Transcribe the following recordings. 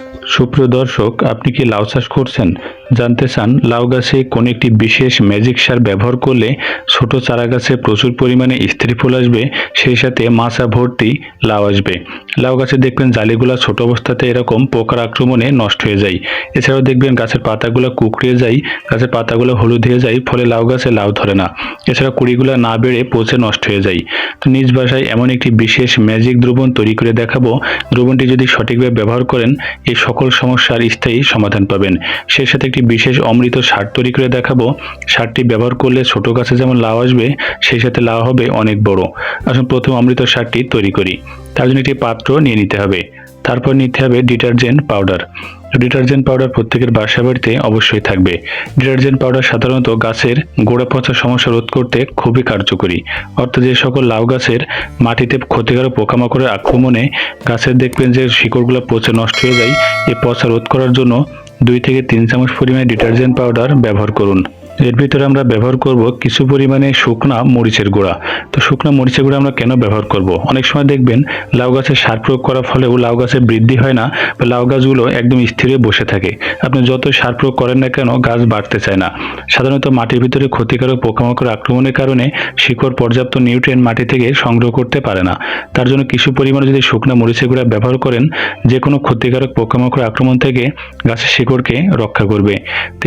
Bye. সুপ্রিয় দর্শক, আপনি কি লাউ চাষ করছেন? জানতে চান, লাউ গাছে কোন একটি বিশেষ ম্যাজিক সার ব্যবহার করলে ছোট চারা গাছে প্রচুর পরিমাণে স্ত্রী ফুল আসবে? সেই সাথে মাছা ভর্তি লাউ আসবে। লাউ গাছে দেখবেন জালিগুলা ছোট অবস্থাতে এরকম পোকার আক্রমণে নষ্ট হয়ে যায়। এছাড়াও দেখবেন গাছের পাতাগুলো কুকড়িয়ে যায়, গাছের পাতাগুলো হলুদ হয়ে যায়, ফলে লাউ গাছে লাউ ধরে না। এছাড়া কুড়িগুলো না বেড়ে পচে নষ্ট হয়ে যায়। তো নিজ বাসায় এমন একটি বিশেষ ম্যাজিক দ্রবণ তৈরি করে দেখাবো। দ্রবণটি যদি সঠিকভাবে ব্যবহার করেন, এই সকল সমস্যার স্থায়ী সমাধান পাবেন। সেই সাথে একটি বিশেষ অমৃত সার তৈরি করে দেখাবো। সারটি ব্যবহার করলে ছোট গাছে যেমন লাউ আসবে, সেই সাথে লাউ হবে অনেক বড়। আসুন প্রথম অমৃত সারটি তৈরি করি। তার জন্য একটি পাত্র নিয়ে নিতে হবে। তারপর নিতে হবে ডিটারজেন্ট পাউডার। ডিটারজেন্ট পাউডার প্রত্যেকের বাসা বাড়িতে অবশ্যই থাকবে। ডিটারজেন্ট পাউডার সাধারণত গাছের গোড়া পচা সমস্যা রোধ করতে খুবই কার্যকরী। অর্থাৎ যে সকল লাউ গাছের মাটিতে ক্ষতিকারক পোকামাকড়ের আক্রমণে গাছের দেখবেন যে শিকড়গুলো পচে নষ্ট হয়ে যায় এই পচা রোধ করার জন্য দুই থেকে তিন চামচ পরিমাণে ডিটারজেন্ট পাউডার ব্যবহার করুন। এর ভিতরে আমরা ব্যবহার করব কিছু পরিমাণে শুকনা মরিচের গুঁড়া। তো শুকনা মরিচের গুঁড়া আমরা কেন ব্যবহার করব? অনেক সময় দেখবেন লাউ গাছে সার প্রয়োগ করার ফলেও লাউ গাছে বৃদ্ধি হয় না বা লাউ গাছগুলো একদম স্থির বসে থাকে। আপনি যত সার প্রয়োগ করেন না কেন গাছ বাড়তে চায় না। সাধারণত মাটির ভিতরে ক্ষতিকারক পোকামাকড় আক্রমণের কারণে শিকড় পর্যাপ্ত নিউট্রিয়েন্ট মাটি থেকে সংগ্রহ করতে পারে না। তার জন্য কিছু পরিমাণে যদি শুকনা মরিচের গুঁড়া ব্যবহার করেন যে কোনো ক্ষতিকারক পোকামাকড় আক্রমণ থেকে গাছের শিকড়কে রক্ষা করবে।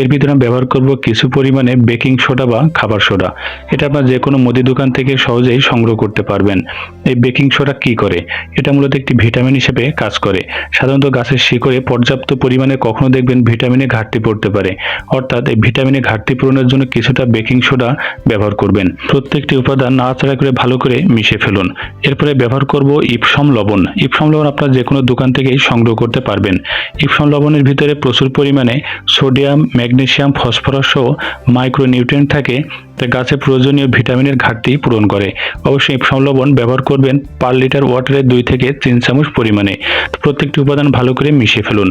এর ভিতরে আমরা ব্যবহার করব কিছু পরিমাণে বেকিং সোডা বা খাবার সোডা এটা আপনার যে কোনো মুদি দোকান থেকে সহজেই সংগ্রহ করতে পারবেন। এই বেকিং সোডা কি করে? এটা মূলত একটি ভিটামিন হিসেবে কাজ করে। সাধারণত গাছের শিকড়ে পর্যাপ্ত পরিমাণে কখনো দেখবেন ভিটামিনে ঘাটতি পড়তে পারে। অর্থাৎ এই ভিটামিনে ঘাটতি পূরণের জন্য কিছুটা বেকিং সোডা ব্যবহার করবেন। প্রত্যেকটি উপাদান নাড়াচাড়া করে ভালো করে মিশে ফেলুন। এরপরে ব্যবহার করব ইপসম লবণ। ইপসম লবণ আপনার যে কোনো দোকান থেকেই সংগ্রহ করতে পারবেন। ইপসম লবণের ভিতরে প্রচুর পরিমাণে সোডিয়াম ম্যাগনেশিয়াম ফসফরাস সহ মাইক্রোনিউট্রিয়েন্ট থাকে যা গাছে প্রয়োজনীয় ভিটামিনের ঘাটতি পূরণ করে। অবশ্যই লবণ ব্যবহার করবেন পার লিটার ওয়াটারে দুই থেকে তিন চামচ পরিমাণে। তো প্রত্যেকটি উপাদান ভালো করে মিশিয়ে ফেলুন।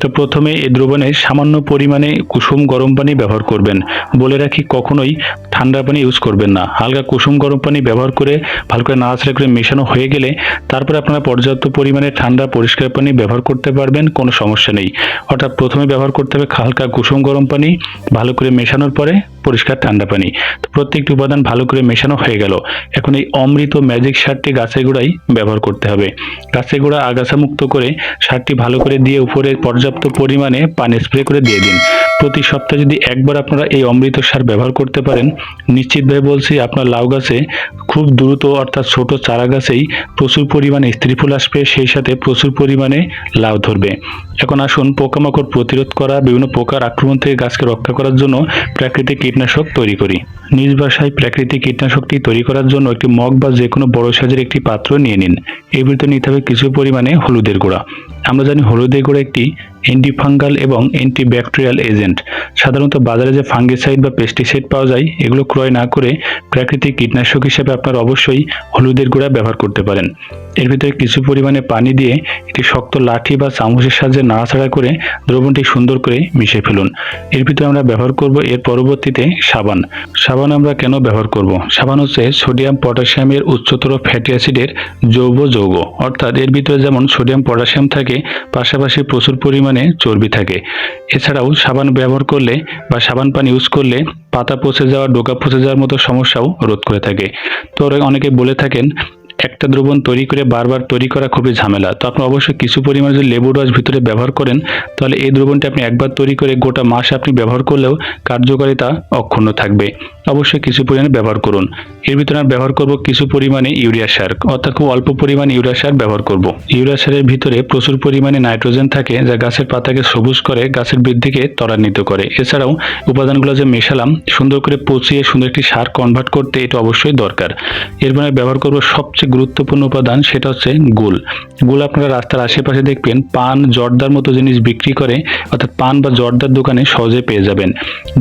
তো প্রথমে এই দ্রবণে সামান্য পরিমাণে কুসুম গরম পানি ব্যবহার করবেন। বলে রাখি, কখনোই ঠান্ডা পানি ইউজ করবেন না। হালকা কুসুম গরম পানি ব্যবহার করে ভালো করে নাড়াচাড়া করে মেশানো হয়ে গেলে তারপরে আপনারা পর্যাপ্ত পরিমাণে ঠান্ডা, পরিষ্কার পানি ব্যবহার করতে পারবেন, কোনো সমস্যা নেই। অর্থাৎ প্রথমে ব্যবহার করতে হবে হালকা কুসুম গরম পানি, ভালো করে মেশানোর পরে পরিষ্কার ঠান্ডা পানি। তো প্রত্যেকটি উপাদান ভালো করে মেশানো হয়ে গেল। এখন এই অমৃত ম্যাজিক সারটি গাছের গোড়ায় ব্যবহার করতে হবে। গাছের গোড়া আগাছা মুক্ত করে সারটি ভালো করে দিয়ে উপরে পর্যাপ্ত পরিমাণে পানি স্প্রে করে দিয়ে দিন। প্রতি সপ্তাহে যদি একবার আপনারা এই অমৃত সার ব্যবহার করতে পারেন নিশ্চিতভাবে বলছি আপনার লাউ গাছে খুব দ্রুত অর্থাৎ ছোট চারা গাছেই প্রচুর পরিমাণে স্ত্রী ফুল আসবে, সেই সাথে প্রচুর পরিমাণে লাউ ধরবে। এখন আসুন পোকামাকড় প্রতিরোধ করা, বিভিন্ন পোকার আক্রমণ থেকে গাছকে রক্ষা করার জন্য প্রাকৃতিক কীটনাশক তৈরি করি। নিজ বাসায় প্রাকৃতিক কীটনাশকটি তৈরি করার জন্য একটি মগ বা যে কোনো বড় সাজের একটি পাত্র নিয়ে নিন। এর ভিতরে নিতে হবে কিছু পরিমাণে হলুদের গুঁড়া। আমরা জানি হলুদের গুঁড়া একটি অ্যান্টিফাঙ্গাল এবং অ্যান্টিব্যাকটেরিয়াল এজেন্ট সাধারণত বাজারে যে ফাঙ্গিসাইড বা পেস্টিসাইড পাওয়া যায়, এগুলো ক্রয় না করে প্রাকৃতিক কীটনাশক হিসেবে আপনারা অবশ্যই হলুদের গুঁড়া ব্যবহার করতে পারেন। এর ভিতরে কিছু পরিমাণে পানি দিয়ে একটি শক্ত লাঠি বা চামচের সাহায্যে নাড়াচাড়া করে দ্রবণটি সুন্দর করে মিশিয়ে ফেলুন। এর ভিতরে আমরা ব্যবহার করব এর পরবর্তীতে সাবান। সাবান আমরা কেন ব্যবহার করব? সাবান হচ্ছে সোডিয়াম পটাশিয়ামের উচ্চতর ফ্যাটি অ্যাসিডের যৌগ যৌগ। অর্থাৎ এর ভিতরে যেমন সোডিয়াম পটাশিয়াম থাকে, পাশাপাশি প্রচুর পরিমাণে চর্বি থাকে। এছাড়াও সাবান ব্যবহার করলে বা সাবান পানি ইউজ করলে পাতা পচে যাওয়া, ডোকা পচে যাওয়ার মতো সমস্যাও রোধ করে থাকে। তো অনেকে বলে থাকেন একটা দ্রবণ তৈরি করে বারবার তৈরি করা খুবই ঝামেলা। তো আপনি অবশ্যই কিছু পরিমাণে যদি লেবুর রস ভিতরে ব্যবহার করেন, তাহলে এই দ্রবণটি আপনি একবার তৈরি করে গোটা মাস আপনি ব্যবহার করলেও কার্যকারিতা অক্ষুণ্ণ থাকবে। অবশ্যই কিছু পরিমাণে ব্যবহার করুন। এর ভিতরে আমরা ব্যবহার করব কিছু পরিমাণে ইউরিয়া সার, অর্থাৎ খুব অল্প পরিমাণে ইউরিয়া সার ব্যবহার করব। ইউরিয়া সারের ভিতরে প্রচুর পরিমাণে নাইট্রোজেন থাকে, যা গাছের পাতাকে সবুজ করে গাছের বৃদ্ধিকে ত্বরান্বিত করে। এছাড়াও উপাদানগুলো যে মেশালাম, সুন্দর করে পচিয়ে সুন্দর একটি সার কনভার্ট করতে এটা অবশ্যই দরকার। এর মানে ব্যবহার করব সবচেয়ে গুরুত্বপূর্ণ উপাদান সেটা হচ্ছে গুল। গুল আপনারা রাস্তার আশেপাশে দেখবেন, পান, জর্দার মতো জিনিস বিক্রি করে, অর্থাৎ পান বা জর্দার দোকানে সহজে পেয়ে যাবেন।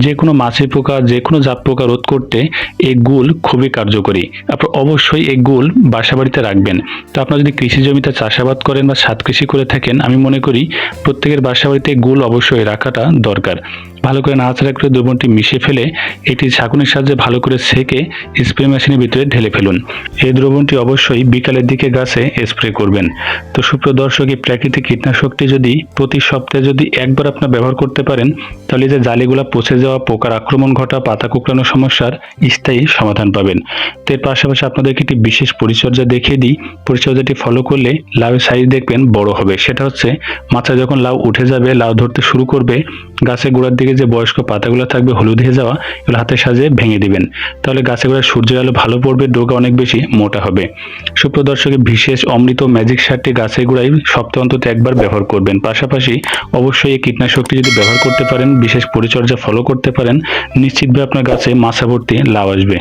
যে কোনো মাছি পোকা, যে কোনো জাপ পোকা রোধ করতে এই গুল খুবই কার্যকরী। আপনার অবশ্যই এই গুল বাসা বাড়িতে রাখবেন। তো আপনারা যদি কৃষি জমিতে চাষাবাদ করেন বা সাত কৃষি করে থাকেন, আমি মনে করি প্রত্যেকের বাসা বাড়িতে গুল অবশ্যই রাখাটা দরকার। ভালো করে নাড়াচাড়া করে দ্রবণটি মিশিয়ে ফেলে এটি ছাঁকুনির সাহায্যে ভালো করে সেকে স্প্রে মেশিনের ভিতরে ঢেলে ফেলুন। এই দ্রবণটি অবশ্যই বিকালের দিকে গাছে স্প্রে করবেন। তো সুপ্রিয় দর্শক, এই প্রাকৃতিক কীটনাশকটি যদি প্রতি সপ্তাহে যদি একবার আপনার ব্যবহার করতে পারেন, তাহলে যে জালিগুলা পচে যাওয়া, পোকার আক্রমণ ঘটা, পাতা কুকড়ানো সমস্যার স্থায়ী সমাধান পাবেন। তো এর পাশাপাশি আপনাদেরকে একটি বিশেষ পরিচর্যা দেখিয়ে দিই। পরিচর্যাটি ফলো করলে লাউয়ের সাইজ দেখবেন বড় হবে। সেটা হচ্ছে মাথা যখন লাউ উঠে যাবে, লাউ ধরতে শুরু করবে, গাছের গোড়ার দিকে যে বয়স্ক পাতাগুলো থাকবে হলুদ হয়ে যাওয়া, এগুলো হাতের সাজিয়ে ভেঙে দিবেন। তাহলে গাছে গোড়া সূর্যের আলো ভালো পড়বে, ডোগা অনেক বেশি মোটা হবে। সুপ্রদর্শকের বিশেষ অমৃত ম্যাজিক সারটি গাছের গোড়ায় সপ্তাহ অন্তত একবার ব্যবহার করবেন। পাশাপাশি অবশ্যই এই কীটনাশকটি যদি ব্যবহার করতে পারেন, বিশেষ পরিচর্যা ফলো করতে পারেন, নিশ্চিতভাবে আপনার গাছে মাছা ভর্তি লাউ আসবে।